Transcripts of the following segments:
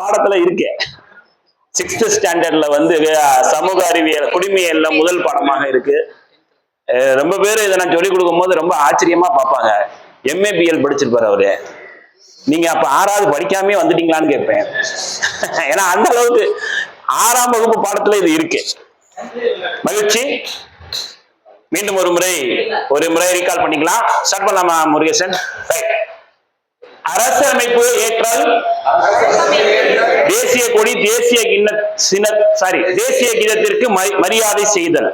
பாடத்துல இருக்கு. சிக்ஸ்த் ஸ்டாண்டர்ட்ல வந்து சமூக அறிவியல் குடிமையல்ல முதல் பாடமாக இருக்கு. ரொம்ப பேர் இதை நான் சொல்லிக் கொடுக்கும் போது ரொம்ப ஆச்சரியமா பார்ப்பாங்க. எம்ஏபிஎல் படிச்சிருப்பாரு அவரு. நீங்க அப்ப ஆறாவது படிக்காமே வந்துட்டீங்களான்னு கேட்பேன். ஏன்னா அந்த அளவுக்கு ஆறாம் வகுப்பு பாடத்துல இது இருக்கு. மகிழ்ச்சி. மீண்டும் ஒரு முறை ஒரு முறை ரீகால் பண்ணிக்கலாம். ஸ்டார்ட் பண்ணலாமா முருகேசன்? ரைட் அரசமைப்பு ஏற்றல் தேசிய கொடி தேசிய கிண்ண சின சாரி தேசிய கீதத்திற்கு மரியாதை செய்தல்.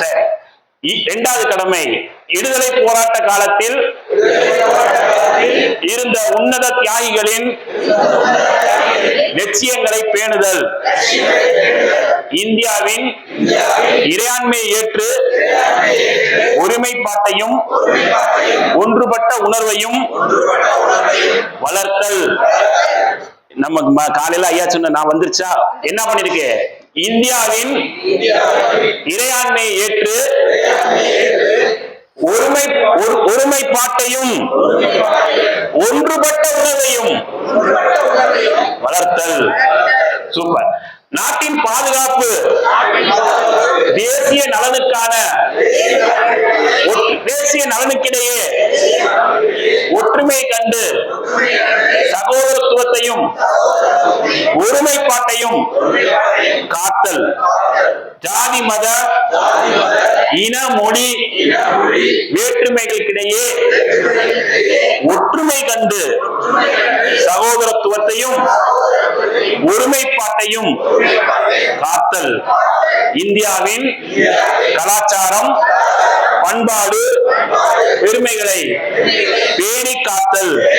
சரி. இரண்டாவது கடமை. விடுதலை போராட்ட காலத்தில் இருந்த உன்னத தியாகிகளின் லட்சியங்களை பேணுதல். இந்தியாவின் இறையாண்மை ஏற்று ஒருமைப்பாட்டையும் ஒன்றுபட்ட உணர்வையும் வளர்த்தல். நம்ம காலையில ஐயா சொன்ன நான் வந்துருச்சா? என்ன பண்ணிருக்கு? இந்தியாவின் இறையாண்மையை ஏற்று ஒருமை ஒரு- ஒருமைப்பாட்டையும் ஒன்றுபட்ட உணர்வையும் வளர்த்தல். சூப்பர். நாட்டின் பாதுகாப்பு தேசிய நலனுக்கான அவனுக்கிடையே ஒற்றுமை கண்டு சகோதரத்துவத்தையும் ஒருமைப்பாட்டையும் காத்தல். ஜாதி மத இன மொழி வேற்றுமைகளுக்கிடையே ஒற்றுமை கண்டு சகோதரத்துவத்தையும் ஒருமைப்பாட்டையும் காத்தல். இந்தியாவின் கலாச்சாரம் பண்பாடு பெருமைகளை பேணி காத்தல்.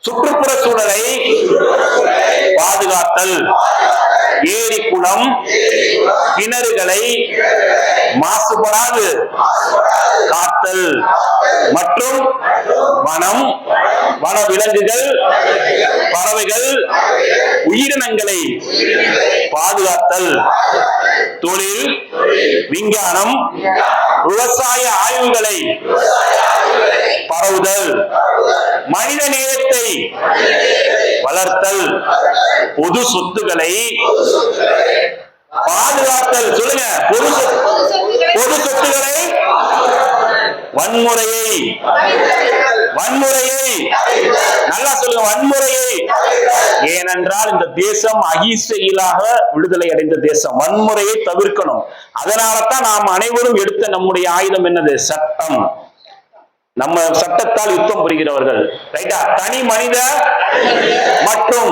சுற்றுப்புற சூழலை பாதுகாத்தல். ஏரி குளம் கிணறுகளை மாசுபடாது. காத்தல். மற்றும் வனம் வன விலங்குகள் பறவைகள் உயிரினங்களை பாதுகாத்தல். தொழில் விஞ்ஞானம் விவசாய ஆய்வுகளை பரவுதல் மனித நேயத்தை வளர்த்தல் பொது சொத்துக்களை பாதுகாத்தல். சொல்லுங்க பொது பொது சொத்துக்களை வன்முறையை வன்முறையை நல்லா சொல்லுங்க வன்முறையை. ஏனென்றால் இந்த தேசம் அகிசையிலாக விடுதலை அடைந்த தேசம். வன்முறையை தவிர்க்கணும். அதனால தான் நாம் அனைவரும் எடுத்த நம்முடைய ஆயுதம் என்னது? சட்டம். நம்ம சட்டத்தால் யுத்தம் புரிகிறவர்கள். ரைட்டா தனி மனித மற்றும்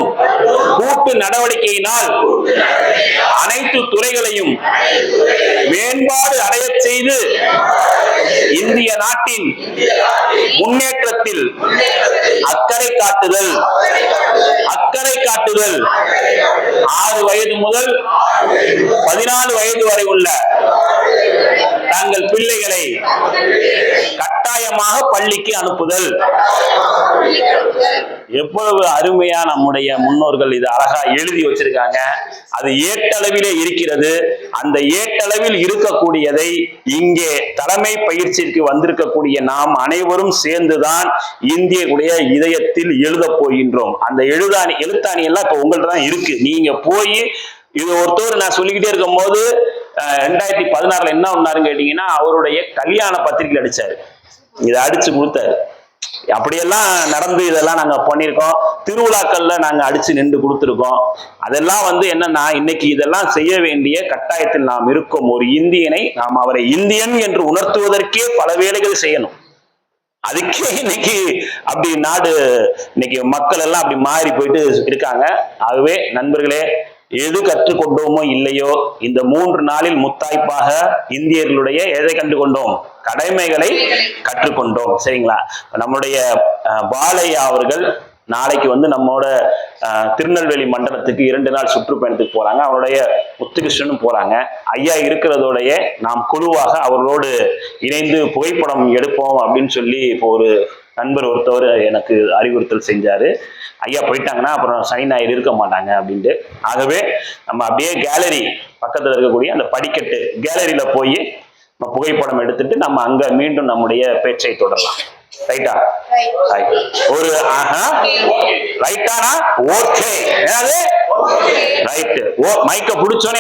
கூட்டு நடவடிக்கையினால் அனைத்து துறைகளையும் மேம்பாடு அடைய செய்து இந்திய நாட்டின் முன்னேற்றத்தில் அக்கறை காட்டுதல். அக்கறை காட்டுதல். ஆறு வயது முதல் பதினாலு வயது வரை உள்ள தங்கள் பிள்ளைகளை கட்டாயமாக பள்ளிக்கு அனுப்புதல். எவ்வளவு அருமையா நம்முடைய முன்னோர்கள் இது அழகா எழுதி வச்சிருக்காங்க. அது ஏட்டளவிலே இருக்கிறது. அந்த ஏட்டளவில் இருக்கக்கூடியதை இங்கே தலைமை பயிற்சிக்கு வந்திருக்கக்கூடிய நாம் அனைவரும் சேர்ந்துதான் இந்தியனுடைய இதயத்தில் எழுத போகின்றோம். அந்த எழுதாணி எழுத்தாணி எல்லாம் இப்ப உங்கள்ட்ட தான் இருக்கு. நீங்க போய் இது ஒருத்தர் நான் சொல்லிக்கிட்டே இருக்கும் போது ரெண்டாயிரத்தி பதினாறுல என்ன ஒன்னாருன்னு கேட்டீங்கன்னா அவருடைய கல்யாண பத்திரிகை அடிச்சாரு. இதை அடிச்சு கொடுத்தாரு. அப்படியெல்லாம் நடந்து இதெல்லாம் நாங்க பண்ணியிருக்கோம். திருவிழாக்கள்ல நாங்க அடிச்சு நின்று கொடுத்துருக்கோம். அதெல்லாம் வந்து என்னன்னா இன்னைக்கு இதெல்லாம் செய்ய வேண்டிய கட்டாயத்தில் நாம் இருக்கும் ஒரு இந்தியனை நாம் அவரை இந்தியன் என்று உணர்த்துவதற்கே பல வேலைகள் செய்யணும். அதுக்கே இன்னைக்கு அப்படி நாடு இன்னைக்கு மக்கள் எல்லாம் அப்படி மாறி போயிட்டு இருக்காங்க. ஆகவே நண்பர்களே எது கற்றுக்கொண்டோமோ இல்லையோ இந்த மூன்று நாளில் முத்தாய்ப்பாக இந்தியர்களுடைய எதை கண்டுகொண்டோம்? கடமைகளை கற்றுக்கொண்டோம். சரிங்களா? நம்முடைய பாலையா அவர்கள் நாளைக்கு வந்து நம்மோட திருநெல்வேலி மண்டலத்துக்கு இரண்டு நாள் சுற்றுப்பயணத்துக்கு போறாங்க. அவருடைய முத்துகிருஷ்ணனும் போறாங்க. ஐயா இருக்கிறதோடைய நாம் குழுவாக அவர்களோடு இணைந்து புகைப்படம் எடுப்போம் அப்படின்னு சொல்லி இப்போ ஒரு நண்பர் ஒருத்தவர் எனக்கு அறிவுறுத்தல் செஞ்சாரு. ஐயா போயிட்டாங்கன்னா அப்புறம் சனி ஞாயிறு இருக்க மாட்டாங்க அப்படின்ட்டு. ஆகவே நம்ம அப்படியே கேலரி பக்கத்துல இருக்கக்கூடிய அந்த படிக்கட்டு கேலரியில போய் நம்ம புகைப்படம் எடுத்துட்டு நம்ம அங்க மீண்டும் நம்முடைய பேச்சை தொடரலாம். ரைட்டா ரைட் ஒரு ஆஹா. ரைட்டானா ஓகே ரைட்டு ஓ மைக்க பிடிச்சோன்னே